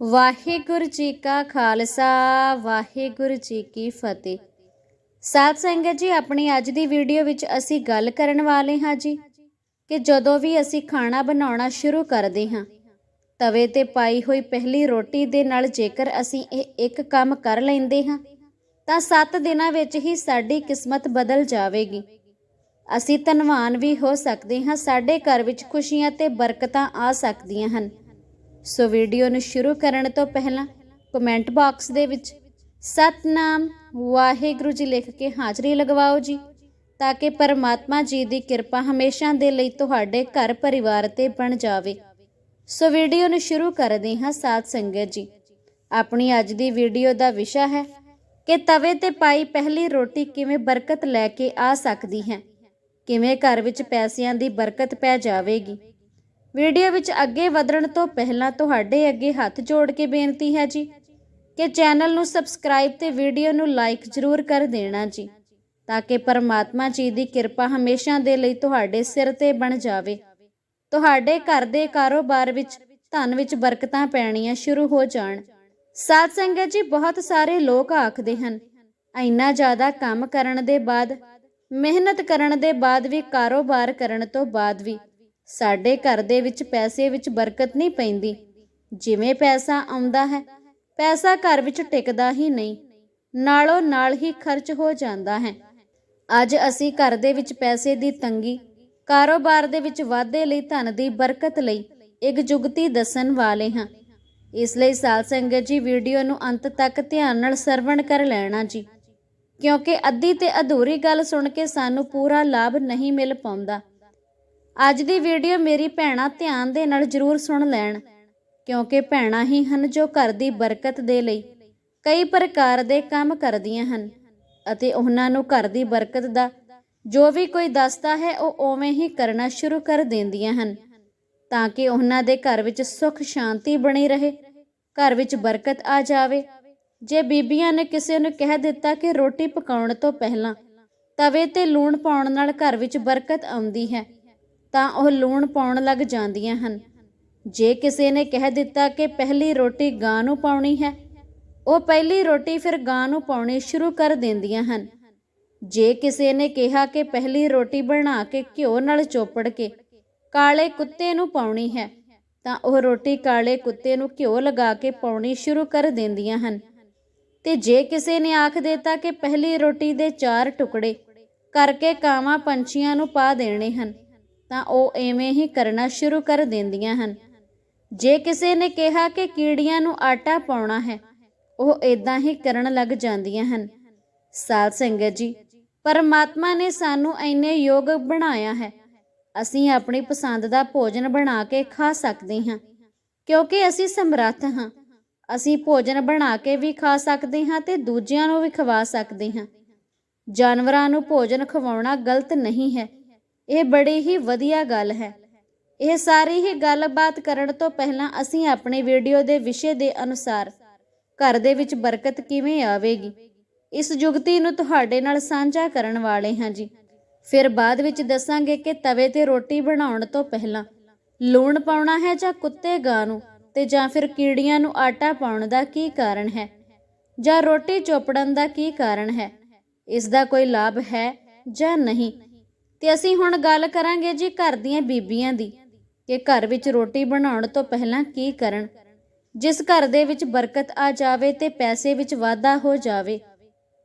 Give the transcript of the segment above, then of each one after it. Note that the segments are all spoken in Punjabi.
ਵਾਹਿਗੁਰੂ ਜੀ ਕਾ ਖਾਲਸਾ, ਵਾਹਿਗੁਰੂ ਜੀ ਕੀ ਫਤਿਹ। ਸਾਧ ਸੰਗਤ ਜੀ, ਆਪਣੀ ਅੱਜ ਦੀ ਵੀਡੀਓ ਵਿੱਚ ਅਸੀਂ ਗੱਲ ਕਰਨ ਵਾਲੇ ਹਾਂ ਜੀ ਕਿ ਜਦੋਂ ਵੀ ਅਸੀਂ ਖਾਣਾ ਬਣਾਉਣਾ ਸ਼ੁਰੂ ਕਰਦੇ ਹਾਂ, ਤਵੇ ਤੇ ਪਾਈ ਹੋਈ ਪਹਿਲੀ ਰੋਟੀ ਦੇ ਨਾਲ ਜੇਕਰ ਅਸੀਂ ਇਹ ਇੱਕ ਕੰਮ ਕਰ ਲੈਂਦੇ ਹਾਂ, ਤਾਂ 7 ਦਿਨਾਂ ਵਿੱਚ ਹੀ ਸਾਡੀ ਕਿਸਮਤ ਬਦਲ ਜਾਵੇਗੀ। ਅਸੀਂ ਧਨਵਾਨ ਵੀ ਹੋ ਸਕਦੇ ਹਾਂ, ਸਾਡੇ ਘਰ ਵਿੱਚ ਖੁਸ਼ੀਆਂ ਤੇ ਬਰਕਤਾਂ ਆ ਸਕਦੀਆਂ ਹਨ। ਸੋ ਵੀਡੀਓ ਨੂੰ ਸ਼ੁਰੂ ਕਰਨ ਤੋਂ ਪਹਿਲਾਂ ਕਮੈਂਟ ਬਾਕਸ ਦੇ ਵਿੱਚ, ਸਤਨਾਮ ਵਾਹਿਗੁਰੂ ਜੀ ਲਿਖ ਕੇ ਹਾਜ਼ਰੀ ਲਗਵਾਓ ਜੀ, ਤਾਂ ਕਿ ਪਰਮਾਤਮਾ ਜੀ ਦੀ ਕਿਰਪਾ ਹਮੇਸ਼ਾ ਦੇ ਲਈ ਤੁਹਾਡੇ ਘਰ ਪਰਿਵਾਰ ਤੇ ਬਣ ਜਾਵੇ। ਸੋ ਵੀਡੀਓ ਨੂੰ ਸ਼ੁਰੂ ਕਰਦੇ ਹਾਂ ਸਾਧ ਸੰਗਤ ਜੀ। ਆਪਣੀ ਅੱਜ ਦੀ ਵੀਡੀਓ ਦਾ ਵਿਸ਼ਾ ਹੈ ਕਿ ਤਵੇ ਤੇ ਪਾਈ ਪਹਿਲੀ ਰੋਟੀ ਕਿਵੇਂ ਬਰਕਤ ਲੈ ਕੇ ਆ ਸਕਦੀ ਹੈ, ਕਿਵੇਂ ਘਰ ਵਿੱਚ ਪੈਸਿਆਂ ਦੀ ਬਰਕਤ ਪੈ ਜਾਵੇਗੀ। ਵੀਡੀਓ ਵਿੱਚ ਅੱਗੇ ਵਧਣ ਤੋਂ ਪਹਿਲਾਂ ਤੁਹਾਡੇ ਅੱਗੇ ਹੱਥ ਜੋੜ ਕੇ ਬੇਨਤੀ ਹੈ ਜੀ ਕਿ ਚੈਨਲ ਨੂੰ ਸਬਸਕ੍ਰਾਈਬ ਤੇ ਵੀਡੀਓ ਨੂੰ ਲਾਈਕ ਜ਼ਰੂਰ ਕਰ ਦੇਣਾ ਜੀ, ਤਾਂ ਕਿ ਪਰਮਾਤਮਾ ਜੀ ਦੀ ਕਿਰਪਾ ਹਮੇਸ਼ਾ ਦੇ ਲਈ ਤੁਹਾਡੇ ਸਿਰ ਤੇ ਬਣ ਜਾਵੇ। ਤੁਹਾਡੇ ਘਰ ਦੇ ਕਾਰੋਬਾਰ ਵਿੱਚ ਧਨ ਵਿੱਚ ਬਰਕਤਾਂ ਪੈਣੀਆਂ ਸ਼ੁਰੂ ਹੋ ਜਾਣ। ਸਾਧ ਸੰਗਤ ਜੀ, ਬਹੁਤ ਸਾਰੇ ਲੋਕ ਆਖਦੇ ਹਨ, ਇੰਨਾ ਜ਼ਿਆਦਾ ਕੰਮ ਕਰਨ ਦੇ ਬਾਅਦ, ਮਿਹਨਤ ਕਰਨ ਦੇ ਬਾਅਦ ਵੀ, ਕਾਰੋਬਾਰ ਕਰਨ ਤੋਂ ਬਾਅਦ ਵੀ। ਸਾਡੇ ਘਰ ਦੇ ਵਿੱਚ ਪੈਸੇ ਵਿੱਚ ਬਰਕਤ ਨਹੀਂ ਪੈਂਦੀ। ਜਿਵੇਂ ਪੈਸਾ ਆਉਂਦਾ ਹੈ, ਪੈਸਾ ਘਰ ਵਿੱਚ ਟਿਕਦਾ ਹੀ ਨਹੀਂ। ਨਾਲੋਂ ਨਾਲ ਹੀ ਖਰਚ ਹੋ ਜਾਂਦਾ ਹੈ। ਅੱਜ ਅਸੀਂ ਘਰ ਦੇ ਵਿੱਚ ਪੈਸੇ ਦੀ ਤੰਗੀ, ਕਾਰੋਬਾਰ ਦੇ ਵਿੱਚ ਵਾਧੇ ਲਈ ਧਨ ਦੀ ਬਰਕਤ ਲਈ ਇੱਕ ਜੁਗਤੀ ਦੱਸਣ ਵਾਲੇ ਹਾਂ। ਇਸ ਲਈ ਸਾਲ ਸੰਗਤ ਜੀ, ਵੀਡੀਓ ਨੂੰ ਅੰਤ ਤੱਕ ਧਿਆਨ ਨਾਲ ਸਰਵਣ ਕਰ ਲੈਣਾ ਜੀ। ਕਿਉਂਕਿ ਅੱਧੀ ਤੇ ਅਧੂਰੀ ਗੱਲ ਸੁਣ ਕੇ ਸਾਨੂੰ ਪੂਰਾ ਲਾਭ ਨਹੀਂ ਮਿਲ ਪਾਉਂਦਾ। ਅੱਜ ਦੀ ਵੀਡੀਓ ਮੇਰੀ ਭੈਣਾਂ ਧਿਆਨ ਦੇ ਨਾਲ ਜ਼ਰੂਰ ਸੁਣ ਲੈਣ, ਕਿਉਂਕਿ ਭੈਣਾਂ ਹੀ ਹਨ ਜੋ ਘਰ ਦੀ ਬਰਕਤ ਦੇ ਲਈ ਕਈ ਪ੍ਰਕਾਰ ਦੇ ਕੰਮ ਕਰਦੀਆਂ ਹਨ ਅਤੇ ਉਹਨਾਂ ਨੂੰ ਘਰ ਦੀ ਬਰਕਤ ਦਾ ਜੋ ਵੀ ਕੋਈ ਦੱਸਦਾ ਹੈ ਉਹ ਉਵੇਂ ਹੀ ਕਰਨਾ ਸ਼ੁਰੂ ਕਰ ਦਿੰਦੀਆਂ ਹਨ, ਤਾਂ ਕਿ ਉਹਨਾਂ ਦੇ ਘਰ ਵਿੱਚ ਸੁੱਖ ਸ਼ਾਂਤੀ ਬਣੀ ਰਹੇ, ਘਰ ਵਿੱਚ ਬਰਕਤ ਆ ਜਾਵੇ। ਜੇ ਬੀਬੀਆਂ ਨੇ ਕਿਸੇ ਨੂੰ ਕਹਿ ਦਿੱਤਾ ਕਿ ਰੋਟੀ ਪਕਾਉਣ ਤੋਂ ਪਹਿਲਾਂ ਤਵੇ ਤੇ ਲੂਣ ਪਾਉਣ ਨਾਲ ਘਰ ਵਿੱਚ ਬਰਕਤ ਆਉਂਦੀ ਹੈ ਤਾਂ ਉਹ ਲੂਣ ਪਾਉਣ ਲੱਗ ਜਾਂਦੀਆਂ ਹਨ। ਜੇ ਕਿਸੇ ਨੇ ਕਹਿ ਦਿੱਤਾ ਕਿ ਪਹਿਲੀ ਰੋਟੀ ਗਾਂ ਨੂੰ ਪਾਉਣੀ ਹੈ, ਉਹ ਪਹਿਲੀ ਰੋਟੀ ਫਿਰ ਗਾਂ ਨੂੰ ਪਾਉਣੀ ਸ਼ੁਰੂ ਕਰ ਦਿੰਦੀਆਂ ਹਨ। ਜੇ ਕਿਸੇ ਨੇ ਕਿਹਾ ਕਿ ਪਹਿਲੀ ਰੋਟੀ ਬਣਾ ਕੇ ਘਿਓ ਨਾਲ ਚੋਪੜ ਕੇ ਕਾਲੇ ਕੁੱਤੇ ਨੂੰ ਪਾਉਣੀ ਹੈ, ਤਾਂ ਉਹ ਰੋਟੀ ਕਾਲੇ ਕੁੱਤੇ ਨੂੰ ਘਿਓ ਲਗਾ ਕੇ ਪਾਉਣੀ ਸ਼ੁਰੂ ਕਰ ਦਿੰਦੀਆਂ ਹਨ। ਤੇ ਜੇ ਕਿਸੇ ਨੇ ਆਖ ਦਿੱਤਾ ਕਿ ਪਹਿਲੀ ਰੋਟੀ ਦੇ ਚਾਰ ਟੁਕੜੇ ਕਰਕੇ ਕਾਵਾਂ ਪੰਛੀਆਂ ਨੂੰ ਪਾ ਦੇਣੇ ਹਨ ਤਾਂ ਉਹ ਐਵੇਂ ਹੀ ਕਰਨਾ ਸ਼ੁਰੂ ਕਰ ਦਿੰਦੀਆਂ ਹਨ। ਜੇ ਕਿਸੇ ਨੇ ਕਿਹਾ ਕਿ ਕੀੜੀਆਂ ਨੂੰ ਆਟਾ ਪਾਉਣਾ ਹੈ, ਉਹ ਇਦਾਂ ਹੀ ਕਰਨ ਲੱਗ ਜਾਂਦੀਆਂ ਹਨ। ਸਾਧ ਸੰਗਤ ਜੀ, ਪਰਮਾਤਮਾ ਨੇ ਸਾਨੂੰ ਇੰਨੇ ਯੋਗ ਬਣਾਇਆ ਹੈ। ਅਸੀਂ ਆਪਣੀ ਪਸੰਦ ਦਾ ਭੋਜਨ ਬਣਾ ਕੇ ਖਾ ਸਕਦੇ ਹਾਂ, ਕਿਉਂਕਿ ਅਸੀਂ ਸਮਰੱਥ ਹਾਂ। ਅਸੀਂ ਭੋਜਨ ਬਣਾ ਕੇ ਵੀ ਖਾ ਸਕਦੇ ਹਾਂ ਤੇ ਦੂਜਿਆਂ ਨੂੰ ਵੀ ਖਵਾ ਸਕਦੇ ਹਾਂ। ਜਾਨਵਰਾਂ ਨੂੰ ਭੋਜਨ ਖਵਾਉਣਾ ਗਲਤ ਨਹੀਂ ਹੈ। ਇਹ ਬੜੀ ਹੀ ਵਧੀਆ ਗੱਲ ਹੈ। ਇਹ ਸਾਰੀ ਹੀ ਗੱਲਬਾਤ ਕਰਨ ਤੋਂ ਪਹਿਲਾਂ ਅਸੀਂ ਆਪਣੇ ਵੀਡੀਓ ਦੇ ਵਿਸ਼ੇ ਦੇ ਅਨੁਸਾਰ ਘਰ ਦੇ ਵਿੱਚ ਬਰਕਤ ਕਿਵੇਂ ਆਵੇਗੀ, ਇਸ ਜੁਗਤੀ ਨੂੰ ਤੁਹਾਡੇ ਨਾਲ ਸਾਂਝਾ ਕਰਨ ਵਾਲੇ ਹਾਂ ਜੀ। ਫਿਰ ਬਾਅਦ ਵਿੱਚ ਦੱਸਾਂਗੇ ਕਿ ਤਵੇ ਤੇ ਰੋਟੀ ਬਣਾਉਣ ਤੋਂ ਪਹਿਲਾਂ ਲੂਣ ਪਾਉਣਾ ਹੈ ਜਾਂ ਕੁੱਤੇ ਗਾਂ ਨੂੰ ਤੇ ਜਾਂ ਫਿਰ ਕੀੜੀਆਂ ਨੂੰ ਆਟਾ ਪਾਉਣ ਦਾ ਕੀ ਕਾਰਨ ਹੈ ਜਾਂ ਰੋਟੀ ਚੋਪੜਨ ਦਾ ਕੀ ਕਾਰਨ ਹੈ, ਇਸ ਦਾ ਕੋਈ ਲਾਭ ਹੈ ਜਾਂ ਨਹੀਂ? ਤੇ ਅਸੀਂ ਹੁਣ ਗੱਲ ਕਰਾਂਗੇ ਜੀ ਘਰ ਦੀਆਂ ਬੀਬੀਆਂ ਦੀ ਕਿ ਘਰ ਵਿੱਚ ਰੋਟੀ ਬਣਾਉਣ ਤੋਂ ਪਹਿਲਾਂ ਕੀ ਕਰਨ। ਜਿਸ ਘਰ ਦੇ ਵਿੱਚ ਬਰਕਤ ਆ ਜਾਵੇ ਤੇ ਪੈਸੇ ਵਿੱਚ ਵਾਧਾ ਹੋ ਜਾਵੇ,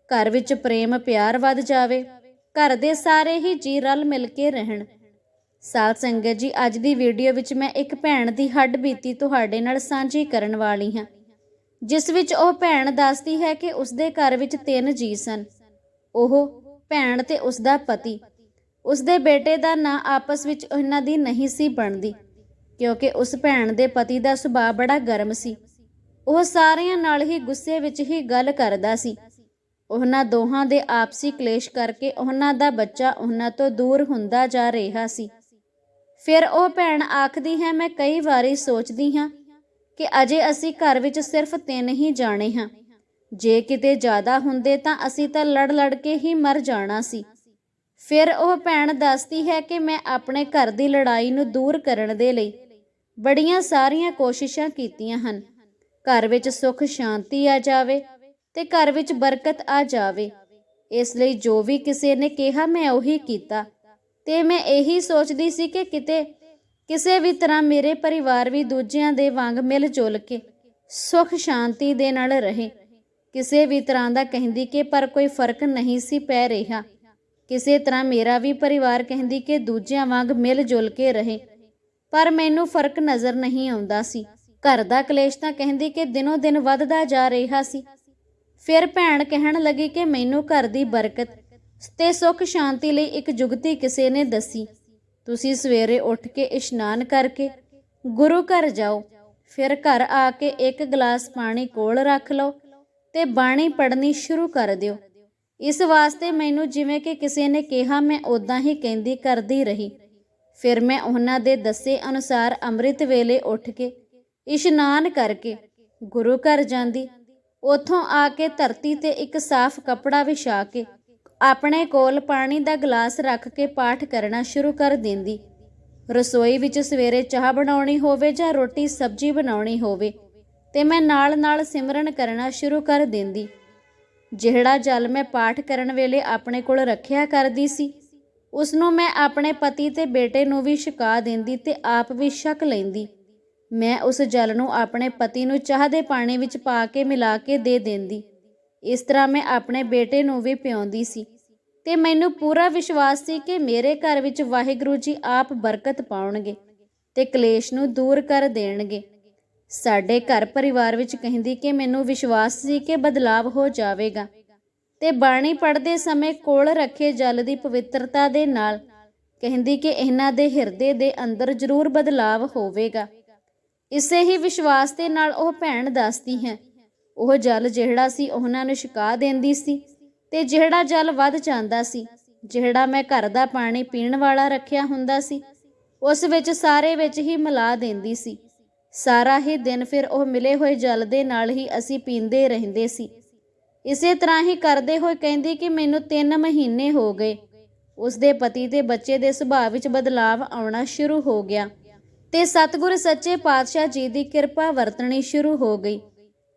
ਘਰ ਵਿੱਚ ਪ੍ਰੇਮ ਪਿਆਰ ਵੱਧ ਜਾਵੇ, ਘਰ ਦੇ ਸਾਰੇ ਹੀ ਜੀ ਰਲ ਮਿਲ ਕੇ ਰਹਿਣ। ਸਾਧ ਸੰਗਤ ਜੀ, ਅੱਜ ਦੀ ਵੀਡੀਓ ਵਿੱਚ ਮੈਂ ਇੱਕ ਭੈਣ ਦੀ ਹੱਡ ਬੀਤੀ ਤੁਹਾਡੇ ਨਾਲ ਸਾਂਝੀ ਕਰਨ ਵਾਲੀ ਹਾਂ। ਜਿਸ ਵਿੱਚ ਉਹ ਭੈਣ ਦੱਸਦੀ ਹੈ ਕਿ ਉਸਦੇ ਘਰ ਵਿੱਚ ਤਿੰਨ ਜੀ ਸਨ। ਉਹ ਭੈਣ ਤੇ ਉਸਦਾ ਪਤੀ। ਉਸਦੇ ਬੇਟੇ ਦਾ ਨਾਂ ਆਪਸ ਵਿੱਚ ਉਹਨਾਂ ਦੀ ਨਹੀਂ ਸੀ ਬਣਦੀ, ਕਿਉਂਕਿ ਉਸ ਭੈਣ ਦੇ ਪਤੀ ਦਾ ਸੁਭਾਅ ਬੜਾ ਗਰਮ ਸੀ। ਉਹ ਸਾਰਿਆਂ ਨਾਲ ਹੀ ਗੁੱਸੇ ਵਿੱਚ ਹੀ ਗੱਲ ਕਰਦਾ ਸੀ। ਉਹਨਾਂ ਦੋਹਾਂ ਦੇ ਆਪਸੀ ਕਲੇਸ਼ ਕਰਕੇ ਉਹਨਾਂ ਦਾ ਬੱਚਾ ਉਹਨਾਂ ਤੋਂ ਦੂਰ ਹੁੰਦਾ ਜਾ ਰਿਹਾ ਸੀ। ਫਿਰ ਉਹ ਭੈਣ ਆਖਦੀ ਹੈ, ਮੈਂ ਕਈ ਵਾਰੀ ਸੋਚਦੀ ਹਾਂ ਕਿ ਅਜੇ ਅਸੀਂ ਘਰ ਵਿੱਚ ਸਿਰਫ ਤਿੰਨ ਹੀ ਜਾਣੇ ਹਾਂ। ਜੇ ਕਿਤੇ ਜ਼ਿਆਦਾ ਹੁੰਦੇ ਤਾਂ ਅਸੀਂ ਤਾਂ ਲੜ ਲੜ ਕੇ ਹੀ ਮਰ ਜਾਣਾ ਸੀ। ਫਿਰ ਉਹ ਭੈਣ ਦੱਸਦੀ ਹੈ ਕਿ ਮੈਂ ਆਪਣੇ ਘਰ ਦੀ ਲੜਾਈ ਨੂੰ ਦੂਰ ਕਰਨ ਦੇ ਲਈ ਬੜੀਆਂ ਸਾਰੀਆਂ ਕੋਸ਼ਿਸ਼ਾਂ ਕੀਤੀਆਂ ਹਨ। ਘਰ ਵਿੱਚ ਸੁੱਖ, ਸ਼ਾਂਤੀ ਆ ਜਾਵੇ ਤੇ ਘਰ ਵਿੱਚ ਬਰਕਤ ਆ ਜਾਵੇ। ਇਸ ਲਈ ਜੋ ਵੀ ਕਿਸੇ ਨੇ ਕਿਹਾ ਮੈਂ ਉਹੀ ਕੀਤਾ। ਤੇ ਮੈਂ ਇਹੀ ਸੋਚਦੀ ਸੀ ਕਿ ਕਿਤੇ ਕਿਸੇ ਵੀ ਤਰ੍ਹਾਂ ਮੇਰੇ ਪਰਿਵਾਰ ਵੀ ਦੂਜਿਆਂ ਦੇ ਵਾਂਗ ਮਿਲ ਜੁਲ ਕੇ ਸੁਖ, ਸ਼ਾਂਤੀ ਦੇ ਨਾਲ ਰਹੇ। ਕਿਸੇ ਵੀ ਤਰ੍ਹਾਂ ਦਾ ਕਹਿੰਦੀ ਕਿ ਪਰ ਕੋਈ ਫ਼ਰਕ ਨਹੀਂ ਸੀ ਪੈ ਰਿਹਾ। ਕਿਸੇ ਤਰ੍ਹਾਂ ਮੇਰਾ ਵੀ ਪਰਿਵਾਰ ਕਹਿੰਦੀ ਕਿ ਦੂਜਿਆਂ ਵਾਂਗ ਮਿਲ ਜੁਲ ਕੇ ਰਹੇ। ਪਰ ਮੈਨੂੰ ਫ਼ਰਕ ਨਜ਼ਰ ਨਹੀਂ ਆਉਂਦਾ ਸੀ। ਘਰ ਦਾ ਕਲੇਸ਼ ਤਾਂ ਕਹਿੰਦੀ ਕਿ ਦਿਨੋ ਦਿਨ ਵੱਧਦਾ ਜਾ ਰਿਹਾ ਸੀ। ਫਿਰ ਭੈਣ ਕਹਿਣ ਲੱਗੀ ਕਿ ਮੈਨੂੰ ਘਰ ਦੀ ਬਰਕਤ ਤੇ ਸੁੱਖ ਸ਼ਾਂਤੀ ਲਈ ਇੱਕ ਜੁਗਤੀ ਕਿਸੇ ਨੇ ਦੱਸੀ। ਤੁਸੀਂ ਸਵੇਰੇ ਉੱਠ ਕੇ ਇਸ਼ਨਾਨ ਕਰਕੇ ਗੁਰੂ ਘਰ ਜਾਓ। ਫਿਰ ਘਰ ਆ ਕੇ ਇੱਕ ਗਲਾਸ ਪਾਣੀ ਕੋਲ ਰੱਖ ਲਓ ਤੇ ਬਾਣੀ ਪੜ੍ਹਨੀ ਸ਼ੁਰੂ ਕਰ ਦਿਓ। ਇਸ ਵਾਸਤੇ ਮੈਨੂੰ ਜਿਵੇਂ ਕਿ ਕਿਸੇ ਨੇ ਕਿਹਾ, ਮੈਂ ਉਦਾਂ ਹੀ ਕਹਿੰਦੀ ਕਰਦੀ ਰਹੀ। ਫਿਰ ਮੈਂ ਉਹਨਾਂ ਦੇ ਦੱਸੇ ਅਨੁਸਾਰ ਅੰਮ੍ਰਿਤ ਵੇਲੇ ਉੱਠ ਕੇ ਇਸ਼ਨਾਨ ਕਰਕੇ ਗੁਰੂ ਘਰ ਜਾਂਦੀ। ਉਥੋਂ ਆ ਕੇ ਧਰਤੀ ਤੇ ਇੱਕ ਸਾਫ਼ ਕੱਪੜਾ ਵਿਛਾ ਕੇ ਆਪਣੇ ਕੋਲ ਪਾਣੀ ਦਾ ਗਲਾਸ ਰੱਖ ਕੇ ਪਾਠ ਕਰਨਾ ਸ਼ੁਰੂ ਕਰ ਦਿੰਦੀ। ਰਸੋਈ ਵਿੱਚ ਸਵੇਰੇ ਚਾਹ ਬਣਾਉਣੀ ਹੋਵੇ ਜਾਂ ਰੋਟੀ ਸਬਜ਼ੀ ਬਣਾਉਣੀ ਹੋਵੇ, ਤੇ ਮੈਂ ਨਾਲ-ਨਾਲ ਸਿਮਰਨ ਕਰਨਾ ਸ਼ੁਰੂ ਕਰ ਦਿੰਦੀ। ਜਿਹੜਾ ਜਲ ਮੈਂ ਪਾਠ ਕਰਨ ਵੇਲੇ ਆਪਣੇ ਕੋਲ ਰੱਖਿਆ ਕਰਦੀ ਸੀ ਉਸ ਨੂੰ ਮੈਂ ਆਪਣੇ ਪਤੀ ਤੇ ਬੇਟੇ ਨੂੰ ਵੀ ਛਕਾ ਦਿੰਦੀ ਤੇ ਆਪ ਵੀ ਛਕ ਲੈਂਦੀ। ਮੈਂ ਉਸ ਜਲ ਨੂੰ ਆਪਣੇ ਪਤੀ ਨੂੰ ਚਾਹ ਦੇ ਪਾਣੀ ਵਿੱਚ ਪਾ ਕੇ ਮਿਲਾ ਕੇ ਦੇ ਦਿੰਦੀ। ਇਸ ਤਰ੍ਹਾਂ ਮੈਂ ਆਪਣੇ ਬੇਟੇ ਨੂੰ ਵੀ ਪਿਆਉਂਦੀ ਸੀ ਤੇ ਮੈਨੂੰ ਪੂਰਾ ਵਿਸ਼ਵਾਸ ਸੀ ਕਿ ਮੇਰੇ ਘਰ ਵਿੱਚ ਵਾਹਿਗੁਰੂ ਜੀ ਆਪ ਬਰਕਤ ਪਾਉਣਗੇ ਤੇ ਕਲੇਸ਼ ਨੂੰ ਦੂਰ ਕਰ ਦੇਣਗੇ। ਸਾਡੇ ਘਰ ਪਰਿਵਾਰ ਵਿੱਚ ਕਹਿੰਦੀ ਕਿ ਮੈਨੂੰ ਵਿਸ਼ਵਾਸ ਸੀ ਕਿ ਬਦਲਾਵ ਹੋ ਜਾਵੇਗਾ। ਤੇ ਬਾਣੀ ਪੜ੍ਹਦੇ ਸਮੇਂ ਕੋਲ ਰੱਖੇ ਜਲ ਦੀ ਪਵਿੱਤਰਤਾ ਦੇ ਨਾਲ ਕਹਿੰਦੀ ਕਿ ਇਹਨਾਂ ਦੇ ਹਿਰਦੇ ਦੇ ਅੰਦਰ ਜ਼ਰੂਰ ਬਦਲਾਵ ਹੋਵੇਗਾ। ਇਸੇ ਹੀ ਵਿਸ਼ਵਾਸ ਦੇ ਨਾਲ ਉਹ ਭੈਣ ਦੱਸਦੀ ਹੈ, ਉਹ ਜਲ ਜਿਹੜਾ ਸੀ ਉਹਨਾਂ ਨੂੰ ਛਕਾ ਦਿੰਦੀ ਸੀ ਤੇ ਜਿਹੜਾ ਜਲ ਵੱਧ ਜਾਂਦਾ ਸੀ, ਜਿਹੜਾ ਮੈਂ ਘਰ ਦਾ ਪਾਣੀ ਪੀਣ ਵਾਲਾ ਰੱਖਿਆ ਹੁੰਦਾ ਸੀ, ਉਸ ਵਿੱਚ ਸਾਰੇ ਵਿੱਚ ਹੀ ਮਿਲਾ ਦਿੰਦੀ ਸੀ। ਸਾਰਾ ਹੀ ਦਿਨ ਫਿਰ ਉਹ ਮਿਲੇ ਹੋਏ ਜਲ ਦੇ ਨਾਲ ਹੀ ਅਸੀਂ ਪੀਂਦੇ ਰਹਿੰਦੇ ਸੀ। ਇਸੇ ਤਰ੍ਹਾਂ ਹੀ ਕਰਦੇ ਹੋਏ ਕਹਿੰਦੀ ਕਿ ਮੈਨੂੰ 3 ਮਹੀਨੇ ਹੋ ਗਏ। ਉਸ ਦੇ ਪਤੀ ਤੇ ਬੱਚੇ ਦੇ ਸੁਭਾਅ ਵਿੱਚ ਬਦਲਾਵ ਆਉਣਾ ਸ਼ੁਰੂ ਹੋ ਗਿਆ ਤੇ ਸਤਿਗੁਰ ਸੱਚੇ ਪਾਤਸ਼ਾਹ ਜੀ ਦੀ ਕਿਰਪਾ ਵਰਤਣੀ ਸ਼ੁਰੂ ਹੋ ਗਈ।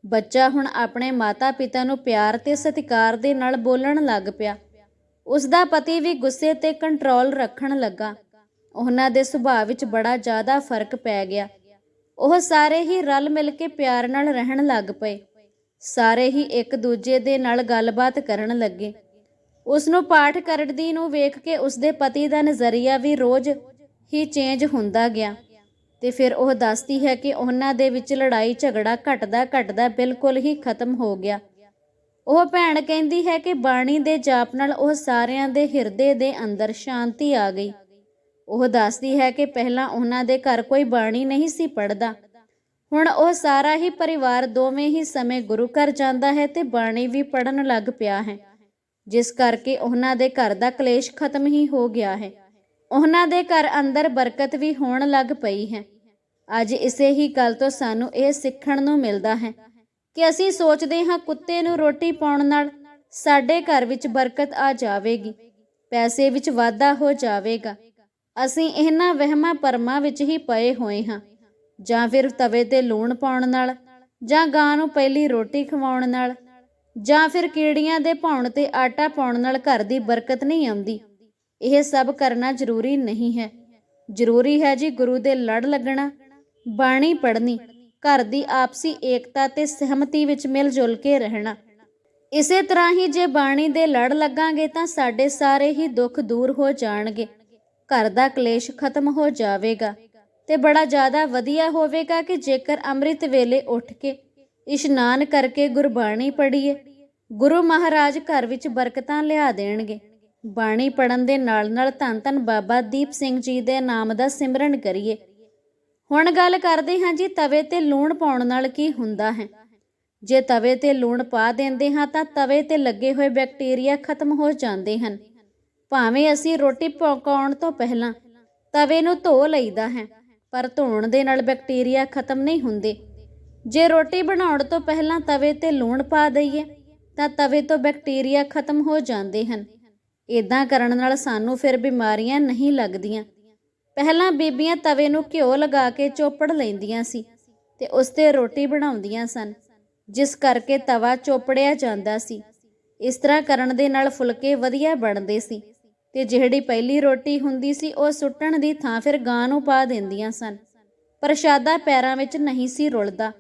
ਬੱਚਾ ਹੁਣ ਆਪਣੇ ਮਾਤਾ-ਪਿਤਾ ਨੂੰ ਪਿਆਰ ਤੇ ਸਤਿਕਾਰ ਦੇ ਨਾਲ ਬੋਲਣ ਲੱਗ ਪਿਆ। ਉਸ ਦਾ ਪਤੀ ਵੀ ਗੁੱਸੇ ਤੇ ਕੰਟਰੋਲ ਰੱਖਣ ਲੱਗਾ। ਉਹਨਾਂ ਦੇ ਸੁਭਾਅ ਵਿੱਚ ਬੜਾ ਜ਼ਿਆਦਾ ਫ਼ਰਕ ਪੈ ਗਿਆ। ਉਹ ਸਾਰੇ ਹੀ ਰਲ ਮਿਲ ਕੇ ਪਿਆਰ ਨਾਲ ਰਹਿਣ ਲੱਗ ਪਏ। ਸਾਰੇ ਹੀ ਇੱਕ ਦੂਜੇ ਦੇ ਨਾਲ ਗੱਲਬਾਤ ਕਰਨ ਲੱਗੇ। ਉਸ ਨੂੰ ਪਾਠ ਕਰਦੀ ਨੂੰ ਵੇਖ ਕੇ ਉਸ ਦੇ ਪਤੀ ਦਾ ਨਜ਼ਰੀਆ ਵੀ ਰੋਜ਼ ਹੀ ਚੇਂਜ ਹੁੰਦਾ ਗਿਆ ਤੇ ਫਿਰ ਉਹ ਦੱਸਦੀ ਹੈ ਕਿ ਉਹਨਾਂ ਦੇ ਵਿੱਚ ਲੜਾਈ, ਝਗੜਾ ਘਟਦਾ ਘਟਦਾ ਬਿਲਕੁਲ ਹੀ ਖਤਮ ਹੋ ਗਿਆ। ਉਹ ਭੈਣ ਕਹਿੰਦੀ ਹੈ ਕਿ ਬਾਣੀ ਦੇ ਜਾਪ ਨਾਲ ਉਹ ਸਾਰਿਆਂ ਦੇ ਹਿਰਦੇ ਦੇ ਅੰਦਰ ਸ਼ਾਂਤੀ ਆ ਗਈ। ਉਹ ਦੱਸਦੀ ਹੈ ਕਿ ਪਹਿਲਾਂ ਉਹਨਾਂ ਦੇ ਘਰ ਕੋਈ ਬਾਣੀ ਨਹੀਂ ਸੀ ਪੜਦਾ ਹੁਣ ਉਹ ਸਾਰਾ ਹੀ ਪਰਿਵਾਰ ਦੋਵੇਂ ਹੀ ਸਮੇਂ ਗੁਰੂ ਘਰ ਜਾਂਦਾ ਹੈ ਤੇ ਬਾਣੀ ਵੀ ਪੜਨ ਲੱਗ ਪਿਆ ਹੈ। ਜਿਸ ਕਰਕੇ ਉਹਨਾਂ ਦੇ ਘਰ ਦਾ ਕਲੇਸ਼ ਖਤਮ ਹੀ ਹੋ ਗਿਆ ਹੈ। ਉਹਨਾਂ ਦੇ ਘਰ ਅੰਦਰ ਬਰਕਤ ਵੀ ਹੋਣ ਲੱਗ ਪਈ ਹੈ। ਅੱਜ ਇਸੇ ਹੀ ਗੱਲ ਤੋਂ ਸਾਨੂੰ ਇਹ ਸਿੱਖਣ ਨੂੰ ਮਿਲਦਾ ਹੈ ਕਿ ਅਸੀਂ ਸੋਚਦੇ ਹਾਂ ਕੁੱਤੇ ਨੂੰ ਰੋਟੀ ਪਾਉਣ ਨਾਲ ਸਾਡੇ ਘਰ ਵਿੱਚ ਬਰਕਤ ਆ ਜਾਵੇਗੀ, ਪੈਸੇ ਵਿੱਚ ਵਾਧਾ ਹੋ ਜਾਵੇਗਾ। ਅਸੀਂ ਇਹਨਾਂ ਵਹਿਮਾਂ ਪਰਮਾਂ ਵਿੱਚ ਹੀ ਪਏ ਹੋਏ ਹਾਂ, ਜਾਂ ਫਿਰ ਤਵੇ ਤੇ ਲੂਣ ਪਾਉਣ ਨਾਲ, ਜਾਂ ਗਾਂ ਨੂੰ ਪਹਿਲੀ ਰੋਟੀ ਖਵਾਉਣ ਨਾਲ, ਜਾਂ ਫਿਰ ਕੀੜੀਆਂ ਦੇ ਭੌਣ ਤੇ ਆਟਾ ਪਾਉਣ ਨਾਲ ਘਰ ਦੀ ਬਰਕਤ ਨਹੀਂ ਆਉਂਦੀ। ਇਹ ਸਭ ਕਰਨਾ ਜ਼ਰੂਰੀ ਨਹੀਂ ਹੈ। ਜ਼ਰੂਰੀ ਹੈ ਜੀ ਗੁਰੂ ਦੇ ਲੜ ਲੱਗਣਾ, ਬਾਣੀ ਪੜ੍ਹਨੀ, ਘਰ ਦੀ ਆਪਸੀ ਏਕਤਾ ਤੇ ਸਹਿਮਤੀ ਵਿੱਚ ਮਿਲ ਜੁਲ ਕੇ ਰਹਿਣਾ। ਇਸੇ ਤਰ੍ਹਾਂ ਹੀ ਜੇ ਬਾਣੀ ਦੇ ਲੜ ਲੱਗਾਂਗੇ ਤਾਂ ਸਾਡੇ ਸਾਰੇ ਹੀ ਦੁੱਖ ਦੂਰ ਹੋ ਜਾਣਗੇ। ਘਰ ਦਾ ਕਲੇਸ਼ ਖਤਮ ਹੋ ਜਾਵੇਗਾ ਤੇ ਬੜਾ ਜ਼ਿਆਦਾ ਵਧੀਆ ਹੋਵੇਗਾ ਕਿ ਜੇਕਰ ਅੰਮ੍ਰਿਤ ਵੇਲੇ ਉੱਠ ਕੇ ਇਸ਼ਨਾਨ ਕਰਕੇ ਗੁਰਬਾਣੀ ਪੜ੍ਹੀਏ, ਗੁਰੂ ਮਹਾਰਾਜ ਘਰ ਵਿੱਚ ਬਰਕਤਾਂ ਲਿਆ ਦੇਣਗੇ। ਬਾਣੀ ਪੜਨ ਦੇ ਨਾਲ ਨਾਲ ਧੰਨ ਧੰਨ ਬਾਬਾ ਦੀਪ ਸਿੰਘ ਜੀ ਦੇ ਨਾਮ ਦਾ ਸਿਮਰਨ ਕਰੀਏ। ਹੁਣ ਗੱਲ ਕਰਦੇ ਹਾਂ ਜੀ ਤਵੇ ਤੇ ਲੂਣ ਪਾਉਣ ਨਾਲ ਕੀ ਹੁੰਦਾ ਹੈ। ਜੇ ਤਵੇ ਤੇ ਲੂਣ ਪਾ ਦਿੰਦੇ ਹਾਂ ਤਾਂ ਤਵੇ ਤੇ ਲੱਗੇ ਹੋਏ ਬੈਕਟੀਰੀਆ ਖਤਮ ਹੋ ਜਾਂਦੇ ਹਨ। ਭਾਵੇਂ ਅਸੀਂ ਰੋਟੀ ਪਕਾਉਣ ਤੋਂ ਪਹਿਲਾਂ ਤਵੇ ਨੂੰ ਧੋ ਲਈਦਾ ਹੈ, ਪਰ ਧੋਣ ਦੇ ਨਾਲ ਬੈਕਟੀਰੀਆ ਖਤਮ ਨਹੀਂ ਹੁੰਦੇ। ਜੇ ਰੋਟੀ ਬਣਾਉਣ ਤੋਂ ਪਹਿਲਾਂ ਤਵੇ ਤੇ ਲੂਣ ਪਾ ਦਈਏ, ਤਾਂ ਤਵੇ ਤੋਂ ਬੈਕਟੀਰੀਆ ਖਤਮ ਹੋ ਜਾਂਦੇ ਹਨ। ਇਦਾਂ ਕਰਨ ਨਾਲ ਸਾਨੂੰ ਫਿਰ ਬਿਮਾਰੀਆਂ ਨਹੀਂ ਲੱਗਦੀਆਂ। ਪਹਿਲਾਂ ਬੀਬੀਆਂ ਤਵੇ ਨੂੰ ਘਿਓ ਲਗਾ ਕੇ ਚੋਪੜ ਲੈਂਦੀਆਂ ਸੀ ਤੇ ਉਸ ਤੇ ਰੋਟੀ ਬਣਾਉਂਦੀਆਂ ਸਨ, ਜਿਸ ਕਰਕੇ ਤਵਾ ਚੋਪੜਿਆ ਜਾਂਦਾ ਸੀ। ਇਸ ਤਰ੍ਹਾਂ ਕਰਨ ਦੇ ਨਾਲ ਫੁਲਕੇ ਵਧੀਆ ਬਣਦੇ ਸੀ। ਤੇ ਜਿਹੜੀ ਪਹਿਲੀ ਰੋਟੀ ਹੁੰਦੀ ਸੀ ਉਹ ਸੁੱਟਣ ਦੀ ਥਾਂ ਫਿਰ ਗਾਂ ਨੂੰ ਪਾ ਦਿੰਦੀਆਂ ਸਨ। ਪ੍ਰਸ਼ਾਦਾ ਪੈਰਾਂ ਵਿੱਚ ਨਹੀਂ ਸੀ ਰੁਲਦਾ।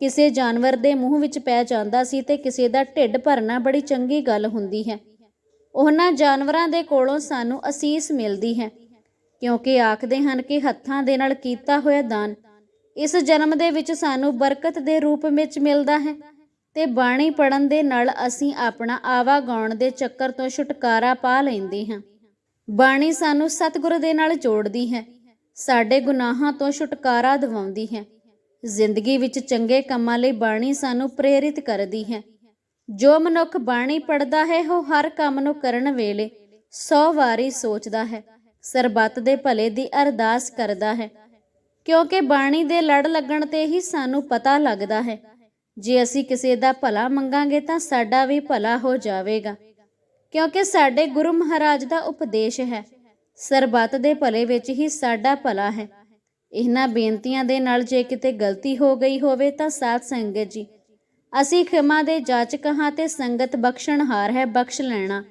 ਕਿਸੇ ਜਾਨਵਰ ਦੇ ਮੂੰਹ ਵਿੱਚ ਪੈ ਜਾਂਦਾ ਸੀ ਤੇ ਕਿਸੇ ਦਾ ਢਿੱਡ ਭਰਨਾ ਬੜੀ ਚੰਗੀ ਗੱਲ ਹੁੰਦੀ ਹੈ। ਉਹਨਾਂ ਜਾਨਵਰਾਂ ਦੇ ਕੋਲੋਂ ਸਾਨੂੰ ਅਸੀਸ ਮਿਲਦੀ ਹੈ, ਕਿਉਂਕਿ ਆਖਦੇ ਹਨ ਕਿ ਹੱਥਾਂ ਦੇ ਨਾਲ ਕੀਤਾ ਹੋਇਆ ਦਾਨ ਇਸ ਜਨਮ ਦੇ ਵਿੱਚ ਸਾਨੂੰ ਬਰਕਤ ਦੇ ਰੂਪ ਵਿੱਚ ਮਿਲਦਾ ਹੈ। ਤੇ ਬਾਣੀ ਪੜਨ ਦੇ ਨਾਲ ਅਸੀਂ ਆਪਣਾ ਆਵਾ ਗਾਉਣ ਦੇ ਚੱਕਰ ਤੋਂ ਛੁਟਕਾਰਾ ਪਾ ਲੈਂਦੇ ਹਾਂ। ਬਾਣੀ ਸਾਨੂੰ ਸਤਿਗੁਰ ਦੇ ਨਾਲ ਜੋੜਦੀ ਹੈ, ਸਾਡੇ ਗੁਨਾਹਾਂ ਤੋਂ ਛੁਟਕਾਰਾ ਦਿਵਾਉਂਦੀ ਹੈ। ਜ਼ਿੰਦਗੀ ਵਿੱਚ ਚੰਗੇ ਕੰਮਾਂ ਲਈ ਬਾਣੀ ਸਾਨੂੰ ਪ੍ਰੇਰਿਤ ਕਰਦੀ ਹੈ। ਜੋ ਮਨੁੱਖ ਬਾਣੀ ਪੜਦਾ ਹੈ, ਉਹ ਹਰ ਕੰਮ ਨੂੰ ਕਰਨ ਵੇਲੇ 100 ਵਾਰੀ ਸੋਚਦਾ ਹੈ, ਸਰਬੱਤ ਦੇ ਭਲੇ ਦੀ ਅਰਦਾਸ ਕਰਦਾ ਹੈ। ਕਿਉਂਕਿ ਬਾਣੀ ਦੇ ਲੜ ਲੱਗਣ ਤੇ ਹੀ ਸਾਨੂੰ ਪਤਾ ਲੱਗਦਾ ਹੈ ਜੇ ਅਸੀਂ ਕਿਸੇ ਦਾ ਭਲਾ ਮੰਗਾਂਗੇ ਤਾਂ ਸਾਡਾ ਵੀ ਭਲਾ ਹੋ ਜਾਵੇਗਾ। ਕਿਉਂਕਿ ਸਾਡੇ ਗੁਰੂ ਮਹਾਰਾਜ ਦਾ ਉਪਦੇਸ਼ ਹੈ, ਸਰਬੱਤ ਦੇ ਭਲੇ ਵਿੱਚ ਹੀ ਸਾਡਾ ਭਲਾ ਹੈ। ਇਹਨਾਂ ਬੇਨਤੀਆਂ ਦੇ ਨਾਲ ਜੇ ਕਿਤੇ ਗਲਤੀ ਹੋ ਗਈ ਹੋਵੇ ਤਾਂ ਸਾਧ ਸੰਗਤ ਜੀ, ਅਸੀਂ ਖਿਮਾ ਦੇ ਜਾਚਕ ਹਾਂ ਤੇ ਸੰਗਤ ਬਖਸ਼ਣਹਾਰ ਹੈ, ਬਖਸ਼ ਲੈਣਾ।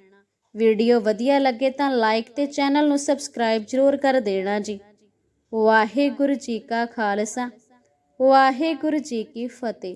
ਵੀਡੀਓ ਵਧੀਆ ਲੱਗੇ ਤਾਂ ਲਾਈਕ ਤੇ ਚੈਨਲ ਨੂੰ ਸਬਸਕ੍ਰਾਈਬ ਜ਼ਰੂਰ ਕਰ ਦੇਣਾ ਜੀ। ਵਾਹਿਗੁਰੂ ਜੀ ਕਾ ਖਾਲਸਾ, ਵਾਹਿਗੁਰੂ ਜੀ ਕੀ ਫਤਿਹ।